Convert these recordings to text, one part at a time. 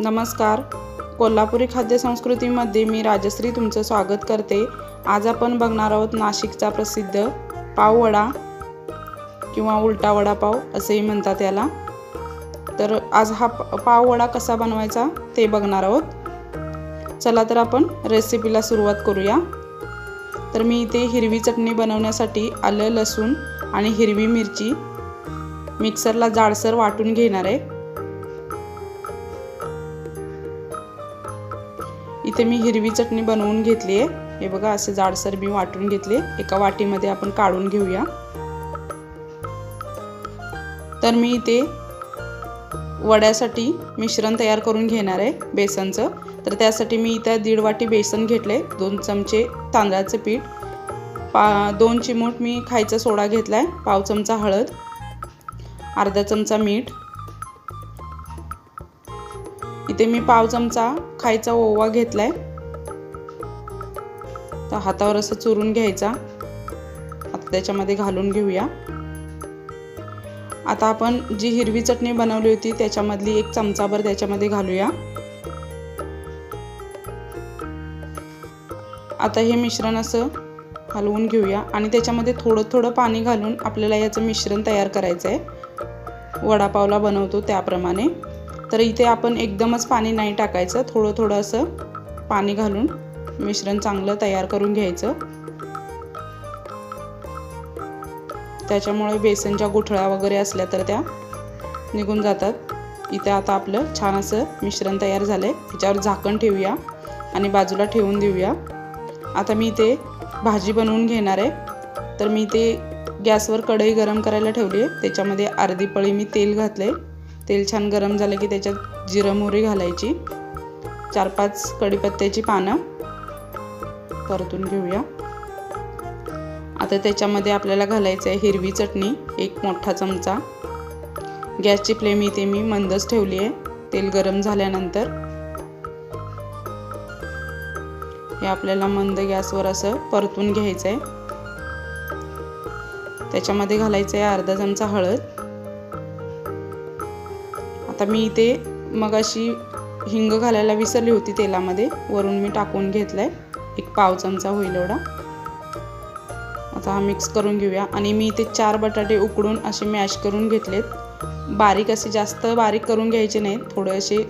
नमस्कार. कोल्हापुरी खाद्यसंस्कृतीमध्ये मी राजश्री तुमचं स्वागत करते. आज आपण बघणार आहोत नाशिकचा प्रसिद्ध पाववडा किंवा उलटा वडापाव असेही म्हणतात याला. तर आज हा पाववडा कसा बनवायचा ते बघणार आहोत. चला तर आपण रेसिपीला सुरुवात करूया. तर मी इथे हिरवी चटणी बनवण्यासाठी आलं लसूण आणि हिरवी मिरची. मिक्सरला जाडसर वाटून घेणार आहे. इथे मी हिरवी चटणी बनवून घेतली आहे. हे बघा असे जाडसर मी वाटून घेतले एका वाटीमध्ये आपण काढून घेऊया. तर मी इथे वड्यासाठी मिश्रण तयार करून घेणार आहे बेसनचं. तर त्यासाठी मी इथं दीड वाटी बेसन घेतले दोन चमचे तांदळाचं पीठ. पा दोन चिमूट मी खायचा सोडा घेतला आहे पाव चमचा हळद अर्धा चमचा मीठ. इथे मी पाव चमचा खायचा ओवा घेतलाय. तर हातावर असं चुरून घ्यायचा. आता त्याच्यामध्ये घालून घेऊया. आता आपण जी हिरवी चटणी बनवली होती त्याच्यामधली एक चमचाभर त्याच्यामध्ये घालूया. आता हे मिश्रण असं हलवून घेऊया आणि त्याच्यामध्ये थोडं थोडं पाणी घालून आपल्याला याचं मिश्रण तयार करायचं आहे वडापावला बनवतो त्याप्रमाणे. तर इथे आपण एकदमच पाणी नाही टाकायचं. थोडं थोडं असं पाणी घालून मिश्रण चांगलं तयार करून घ्यायचं. त्याच्यामुळे बेसनच्या गुठळ्या वगैरे असल्या तर त्या निघून जातात. इथे आता आपलं छान असं मिश्रण तयार झालं आहे त्याच्यावर झाकण ठेवूया आणि बाजूला ठेवून देऊया. आता मी इथे भाजी बनवून घेणार आहे. तर मी ते गॅसवर कढई गरम करायला ठेवली आहे. त्याच्यामध्ये अर्धी पळी मी तेल घातलं आहे तेल छान गरम झालं की त्याच्यात जिरं मोहरी घालायची. चार पाच कढीपत्त्याची पानं परतून घेऊया. आता त्याच्यामध्ये आपल्याला घालायचं आहे हिरवी चटणी एक मोठा चमचा. गॅसची फ्लेम इथे मी मंदच ठेवली आहे. तेल गरम झाल्यानंतर हे आपल्याला मंद गॅसवर असं परतून घ्यायचं आहे त्याच्यामध्ये घालायचं आहे अर्धा चमचा हळद. आता मी इथे मग अशी हिंग घालायला विसरली होती तेलामध्ये. वरून मी टाकून घेतलाय. एक पाव चमचा होईल एवढा. आता हा मिक्स करून घेऊया. आणि मी इथे चार बटाटे उकडून असे मॅश करून घेतलेत. बारीक असे जास्त बारीक करून घ्यायचे नाहीत थोडे असे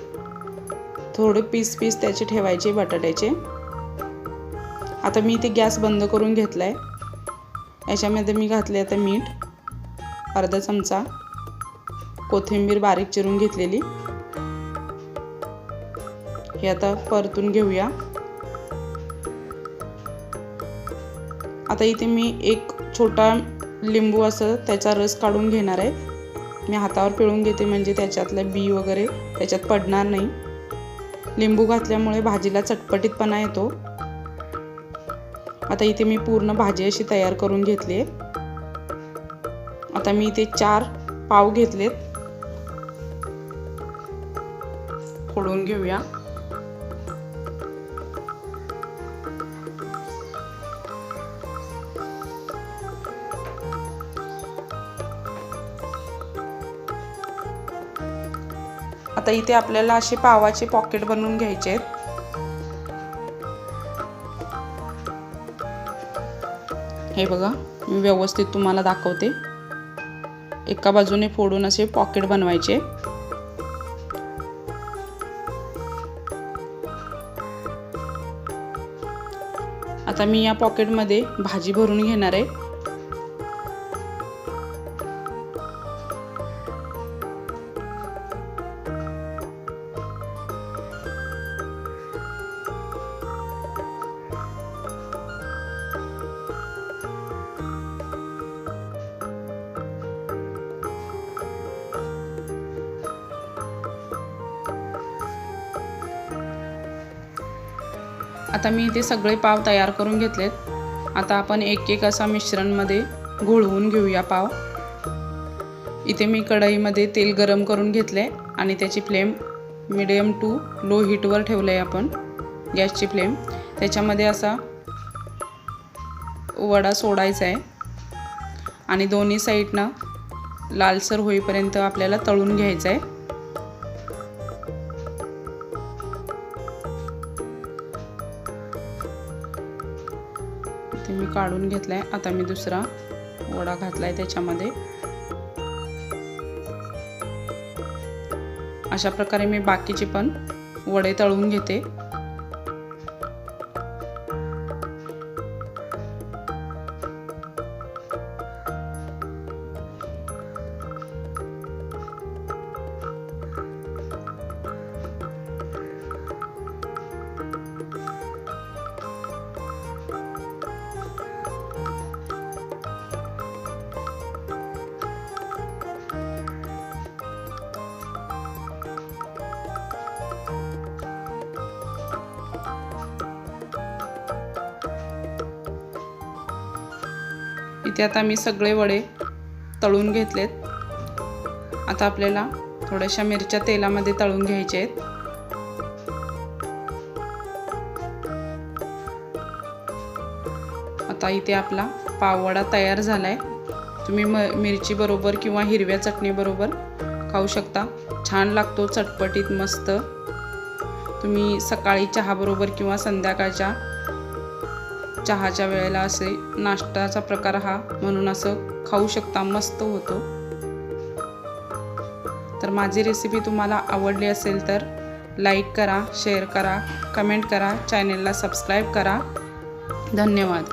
थोडे पीस पीस त्याचे ठेवायचे बटाट्याचे. आता मी इथे गॅस बंद करून घेतला आहे याच्यामध्ये मी घातले आता मीठ. अर्धा चमचा. कोथिंबीर बारीक चिरून घेतलेली. हे आता परतून घेऊया. आता इथे मी एक छोटा लिंबू असं त्याचा रस काढून घेणार आहे. मी हातावर पिळून घेते म्हणजे त्याच्यातलं बी वगैरे त्याच्यात पडणार नाही. लिंबू घातल्यामुळे भाजीला चटपटीतपणा येतो. आता इथे मी पूर्ण भाजी अशी तयार करून घेतली आहे. आता मी इथे चार पाव घेतलेत. करून घेऊया आता इथे आपल्याला असे पावाचे पॉकेट बनवून घ्यायचे आहेत. हे बघा मी व्यवस्थित तुम्हाला दाखवते. एका बाजूने फोडून असे पॉकेट बनवायचे. आता मी या पॉकेटमध्ये भाजी भरून घेणार आहे. आता मी इथे सगळे पाव तयार करून घेतलेत. आता आपण एक एक असा मिश्रणमध्ये घोळवून घेऊया पाव. इथे मी कढईमध्ये तेल गरम करून घेतले आणि त्याची फ्लेम मिडियम टू लो हीटवर ठेवलं आहे आपण. गॅसची फ्लेम. त्याच्यामध्ये असा वडा सोडायचा आहे. आणि दोन्ही साईडनं लालसर होईपर्यंत आपल्याला तळून घ्यायचं आहे. ते मी काढून घेतला आहे आता मी दुसरा वडा घातला आहे त्याच्यामध्ये. अशा प्रकारे मी बाकीचे पण वडे तळून घेते. इथे आता मी सगळे वडे तळून घेतलेत. आता आपल्याला थोड्याशा मिरच्या तेलामध्ये तळून घ्यायचे आहेत. आता इथे आपला पाववडा तयार झाला आहे तुम्ही म मिरची बरोबर किंवा हिरव्या चटणीबरोबर खाऊ शकता. छान लागतो चटपटीत मस्त. तुम्ही सकाळी चहाबरोबर किंवा संध्याकाळच्या चहाच्या वेळेला असे नाश्त्याचा प्रकार हा म्हणून असं खाऊ शकता मस्त होतो. तर माझी रेसिपी तुम्हाला आवडली असेल तर लाईक करा शेअर करा कमेंट करा चॅनेलला सबस्क्राईब करा. धन्यवाद.